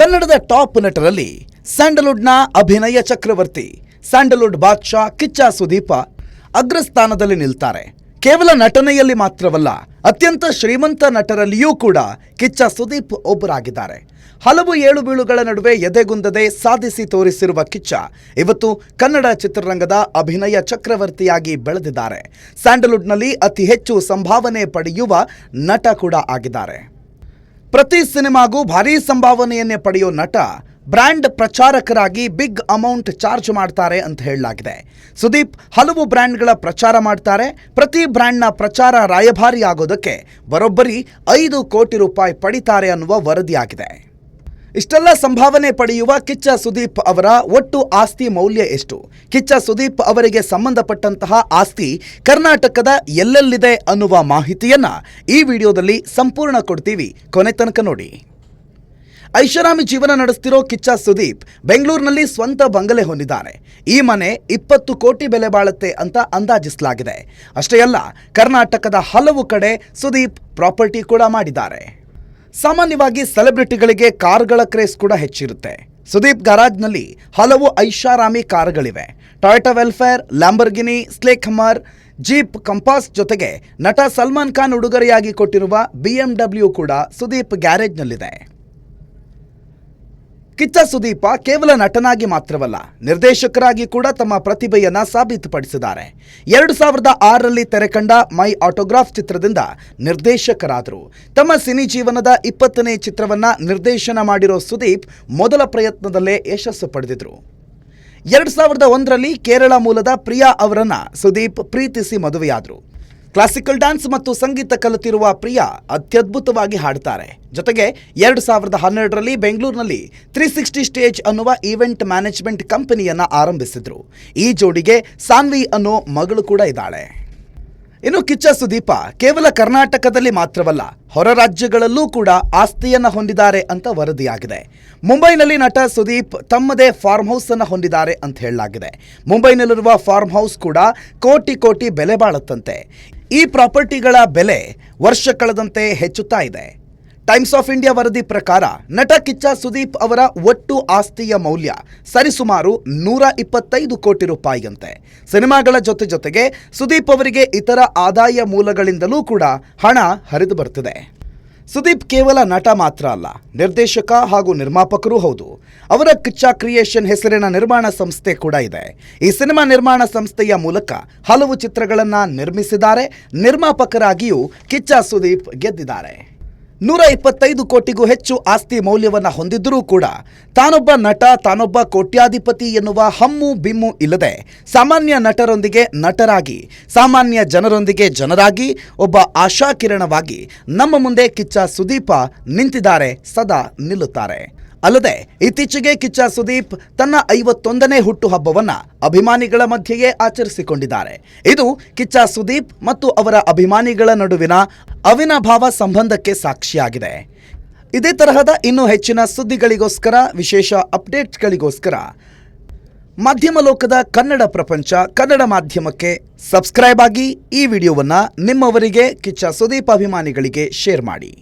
ಕನ್ನಡದ ಟಾಪ್ ನಟರಲ್ಲಿ ಸ್ಯಾಂಡಲ್ವುಡ್ನ ಅಭಿನಯ ಚಕ್ರವರ್ತಿ, ಸ್ಯಾಂಡಲ್ವುಡ್ ಬಾದ್ಶಾ ಕಿಚ್ಚ ಸುದೀಪ ಅಗ್ರಸ್ಥಾನದಲ್ಲಿ ನಿಲ್ತಾರೆ. ಕೇವಲ ನಟನೆಯಲ್ಲಿ ಮಾತ್ರವಲ್ಲ, ಅತ್ಯಂತ ಶ್ರೀಮಂತ ನಟರಲ್ಲಿಯೂ ಕೂಡ ಕಿಚ್ಚ ಸುದೀಪ್ ಒಬ್ಬರಾಗಿದ್ದಾರೆ. ಹಲವು ಏಳು ಬೀಳುಗಳ ನಡುವೆ ಎದೆಗುಂದದೆ ಸಾಧಿಸಿ ತೋರಿಸಿರುವ ಕಿಚ್ಚ ಇವತ್ತು ಕನ್ನಡ ಚಿತ್ರರಂಗದ ಅಭಿನಯ ಚಕ್ರವರ್ತಿಯಾಗಿ ಬೆಳೆದಿದ್ದಾರೆ. ಸ್ಯಾಂಡಲ್ವುಡ್ನಲ್ಲಿ ಅತಿ ಹೆಚ್ಚು ಸಂಭಾವನೆ ಪಡೆಯುವ ನಟ ಕೂಡ ಆಗಿದ್ದಾರೆ. ಪ್ರತಿ ಸಿನಿಮಾಗೂ ಭಾರೀ ಸಂಭಾವನೆಯನ್ನೇ ಪಡೆಯೋ ನಟ ಬ್ರ್ಯಾಂಡ್ ಪ್ರಚಾರಕರಾಗಿ ಬಿಗ್ ಅಮೌಂಟ್ ಚಾರ್ಜ್ ಮಾಡ್ತಾರೆ ಅಂತ ಹೇಳಲಾಗಿದೆ. ಸುದೀಪ್ ಹಲವು ಬ್ರ್ಯಾಂಡ್ಗಳ ಪ್ರಚಾರ ಮಾಡ್ತಾರೆ. ಪ್ರತಿ ಬ್ರ್ಯಾಂಡ್ನ ಪ್ರಚಾರ ರಾಯಭಾರಿ ಆಗೋದಕ್ಕೆ ಬರೋಬ್ಬರಿ ಐದು ಕೋಟಿ ರೂಪಾಯಿ ಪಡಿತಾರೆ ಅನ್ನುವ ವರದಿಯಾಗಿದೆ. ಇಷ್ಟೆಲ್ಲ ಸಂಭಾವನೆ ಪಡೆಯುವ ಕಿಚ್ಚ ಸುದೀಪ್ ಅವರ ಒಟ್ಟು ಆಸ್ತಿ ಮೌಲ್ಯ ಎಷ್ಟು? ಕಿಚ್ಚ ಸುದೀಪ್ ಅವರಿಗೆ ಸಂಬಂಧಪಟ್ಟಂತಹ ಆಸ್ತಿ ಕರ್ನಾಟಕದ ಎಲ್ಲೆಲ್ಲಿದೆ ಅನ್ನುವ ಮಾಹಿತಿಯನ್ನ ಈ ವಿಡಿಯೋದಲ್ಲಿ ಸಂಪೂರ್ಣ ಕೊಡ್ತೀವಿ. ಕೊನೆ ತನಕ ನೋಡಿ. ಐಷಾರಾಮಿ ಜೀವನ ನಡೆಸ್ತಿರೋ ಕಿಚ್ಚ ಸುದೀಪ್ ಬೆಂಗಳೂರಿನಲ್ಲಿ ಸ್ವಂತ ಬಂಗಲೆ ಹೊಂದಿದ್ದಾರೆ. ಈ ಮನೆ ಇಪ್ಪತ್ತು ಕೋಟಿ ಬೆಲೆ ಬಾಳುತ್ತೆ ಅಂತ ಅಂದಾಜಿಸಲಾಗಿದೆ. ಅಷ್ಟೇ ಅಲ್ಲ, ಕರ್ನಾಟಕದ ಹಲವು ಕಡೆ ಸುದೀಪ್ ಪ್ರಾಪರ್ಟಿ ಕೂಡ ಮಾಡಿದ್ದಾರೆ. ಸಾಮಾನ್ಯವಾಗಿ ಸೆಲೆಬ್ರಿಟಿಗಳಿಗೆ ಕಾರ್ಗಳ ಕ್ರೇಸ್ ಕೂಡ ಹೆಚ್ಚಿರುತ್ತೆ. ಸುದೀಪ್ ಗರಾಜ್ನಲ್ಲಿ ಹಲವು ಐಷಾರಾಮಿ ಕಾರ್ಗಳಿವೆ. ಟೊಯೋಟಾ ವೆಲ್ಫೇರ್, ಲ್ಯಾಂಬರ್ಗಿನಿ, ಸ್ಲೇಕ್ ಹಮರ್, ಜೀಪ್ ಕಂಪಾಸ್ ಜೊತೆಗೆ ನಟ ಸಲ್ಮಾನ್ ಖಾನ್ ಉಡುಗೊರೆಯಾಗಿ ಕೊಟ್ಟಿರುವ ಬಿಎಂಡಬ್ಲ್ಯೂ ಕೂಡ ಸುದೀಪ್ ಗ್ಯಾರೇಜ್ನಲ್ಲಿದೆ. ಕಿಚ್ಚ ಸುದೀಪ ಕೇವಲ ನಟನಾಗಿ ಮಾತ್ರವಲ್ಲ, ನಿರ್ದೇಶಕರಾಗಿ ಕೂಡ ತಮ್ಮ ಪ್ರತಿಭೆಯನ್ನ ಸಾಬೀತುಪಡಿಸಿದ್ದಾರೆ. ಎರಡು ಸಾವಿರದ ಆರರಲ್ಲಿ ತೆರೆಕಂಡ ಮೈ ಆಟೋಗ್ರಾಫ್ ಚಿತ್ರದಿಂದ ನಿರ್ದೇಶಕರಾದರು. ತಮ್ಮ ಸಿನಿ ಜೀವನದ ಇಪ್ಪತ್ತನೇ ಚಿತ್ರವನ್ನ ನಿರ್ದೇಶನ ಮಾಡಿರೋ ಸುದೀಪ್ ಮೊದಲ ಪ್ರಯತ್ನದಲ್ಲೇ ಯಶಸ್ಸು ಪಡೆದಿದ್ರು. ಎರಡು ಸಾವಿರದ ಒಂದರಲ್ಲಿ ಕೇರಳ ಮೂಲದ ಪ್ರಿಯಾ ಅವರನ್ನ ಸುದೀಪ್ ಪ್ರೀತಿಸಿ ಮದುವೆಯಾದರು. ಕ್ಲಾಸಿಕಲ್ ಡ್ಯಾನ್ಸ್ ಮತ್ತು ಸಂಗೀತ ಕಲಿತಿರುವ ಪ್ರಿಯಾ ಅತ್ಯದ್ಭುತವಾಗಿ ಹಾಡ್ತಾರೆ. ಜೊತೆಗೆ ಎರಡು ಸಾವಿರದ ಹನ್ನೆರಡರಲ್ಲಿ ಬೆಂಗಳೂರಿನಲ್ಲಿ ತ್ರೀ ಸಿಕ್ಸ್ಟಿ ಸ್ಟೇಜ್ ಅನ್ನುವ ಈವೆಂಟ್ ಮ್ಯಾನೇಜ್ಮೆಂಟ್ ಕಂಪನಿಯನ್ನು ಆರಂಭಿಸಿದ್ರು. ಈ ಜೋಡಿಗೆ ಸಾನ್ವಿ ಅನ್ನೋ ಮಗಳು ಕೂಡ ಇದ್ದಾಳೆ. ಇನ್ನು ಕಿಚ್ಚ ಸುದೀಪ ಕೇವಲ ಕರ್ನಾಟಕದಲ್ಲಿ ಮಾತ್ರವಲ್ಲ ಹೊರ ರಾಜ್ಯಗಳಲ್ಲೂ ಕೂಡ ಆಸ್ತಿಯನ್ನ ಹೊಂದಿದ್ದಾರೆ ಅಂತ ವರದಿಯಾಗಿದೆ. ಮುಂಬೈನಲ್ಲಿ ನಟ ಸುದೀಪ್ ತಮ್ಮದೇ ಫಾರ್ಮ್ ಹೌಸ್ ಅನ್ನ ಹೊಂದಿದ್ದಾರೆ ಅಂತ ಹೇಳಲಾಗಿದೆ. ಮುಂಬೈನಲ್ಲಿರುವ ಫಾರ್ಮ್ ಹೌಸ್ ಕೂಡ ಕೋಟಿ ಕೋಟಿ ಬೆಲೆ ಬಾಳುತ್ತಂತೆ. ಈ ಪ್ರಾಪರ್ಟಿಗಳ ಬೆಲೆ ವರ್ಷ ಕಳೆದಂತೆ ಹೆಚ್ಚುತ್ತಾ ಇದೆ. ಟೈಮ್ಸ್ ಆಫ್ ಇಂಡಿಯಾ ವರದಿ ಪ್ರಕಾರ ನಟ ಕಿಚ್ಚ ಸುದೀಪ್ ಅವರ ಒಟ್ಟು ಆಸ್ತಿಯ ಮೌಲ್ಯ ಸರಿಸುಮಾರು ನೂರ ಇಪ್ಪತ್ತೈದು ಕೋಟಿ ರೂಪಾಯಿಯಂತೆ. ಸಿನಿಮಾಗಳ ಜೊತೆ ಜೊತೆಗೆ ಸುದೀಪ್ ಅವರಿಗೆ ಇತರ ಆದಾಯ ಮೂಲಗಳಿಂದಲೂ ಕೂಡ ಹಣ ಹರಿದು ಬರ್ತಿದೆ. ಸುದೀಪ್ ಕೇವಲ ನಟ ಮಾತ್ರ ಅಲ್ಲ, ನಿರ್ದೇಶಕ ಹಾಗೂ ನಿರ್ಮಾಪಕರೂ ಹೌದು. ಅವರ ಕಿಚ್ಚ ಕ್ರಿಯೇಷನ್ ಹೆಸರಿನ ನಿರ್ಮಾಣ ಸಂಸ್ಥೆ ಕೂಡ ಇದೆ. ಈ ಸಿನಿಮಾ ನಿರ್ಮಾಣ ಸಂಸ್ಥೆಯ ಮೂಲಕ ಹಲವು ಚಿತ್ರಗಳನ್ನು ನಿರ್ಮಿಸಿದ್ದಾರೆ. ನಿರ್ಮಾಪಕರಾಗಿಯೂ ಕಿಚ್ಚ ಸುದೀಪ್ ಗೆದ್ದಿದ್ದಾರೆ. ನೂರ ಇಪ್ಪತ್ತೈದು ಕೋಟಿಗೂ ಹೆಚ್ಚು ಆಸ್ತಿ ಮೌಲ್ಯವನ್ನ ಹೊಂದಿದ್ದರೂ ಕೂಡ ತಾನೊಬ್ಬ ನಟ, ತಾನೊಬ್ಬ ಕೋಟ್ಯಾಧಿಪತಿ ಎನ್ನುವ ಹಮ್ಮು ಬಿಮ್ಮು ಇಲ್ಲದೆ ಸಾಮಾನ್ಯ ನಟರೊಂದಿಗೆ ನಟರಾಗಿ, ಸಾಮಾನ್ಯ ಜನರೊಂದಿಗೆ ಜನರಾಗಿ, ಒಬ್ಬ ಆಶಾಕಿರಣವಾಗಿ ನಮ್ಮ ಮುಂದೆ ಕಿಚ್ಚ ಸುದೀಪ ನಿಂತಿದ್ದಾರೆ, ಸದಾ ನಿಲ್ಲುತ್ತಾರೆ. ಅಲ್ಲದೆ, ಇತ್ತೀಚೆಗೆ ಕಿಚ್ಚ ಸುದೀಪ್ ತನ್ನ ಐವತ್ತೊಂದನೇ ಹುಟ್ಟುಹಬ್ಬವನ್ನ ಅಭಿಮಾನಿಗಳ ಮಧ್ಯೆಯೇ ಆಚರಿಸಿಕೊಂಡಿದ್ದಾರೆ. ಇದು ಕಿಚ್ಚ ಸುದೀಪ್ ಮತ್ತು ಅವರ ಅಭಿಮಾನಿಗಳ ನಡುವಿನ ಅವಿನಾಭಾವ ಸಂಬಂಧಕ್ಕೆ ಸಾಕ್ಷಿಯಾಗಿದೆ. ಇದೇ ತರಹದ ಇನ್ನೂ ಹೆಚ್ಚಿನ ಸುದ್ದಿಗಳಿಗೋಸ್ಕರ, ವಿಶೇಷ ಅಪ್ಡೇಟ್ಗಳಿಗೋಸ್ಕರ ಮಾಧ್ಯಮ ಲೋಕದ ಕನ್ನಡ ಪ್ರಪಂಚ, ಕನ್ನಡ ಮಾಧ್ಯಮಕ್ಕೆ ಸಬ್ಸ್ಕ್ರೈಬ್ ಆಗಿ ಈ ವಿಡಿಯೋವನ್ನು ನಿಮ್ಮವರಿಗೆ ಕಿಚ್ಚ ಸುದೀಪ್ ಅಭಿಮಾನಿಗಳಿಗೆ ಶೇರ್ ಮಾಡಿ.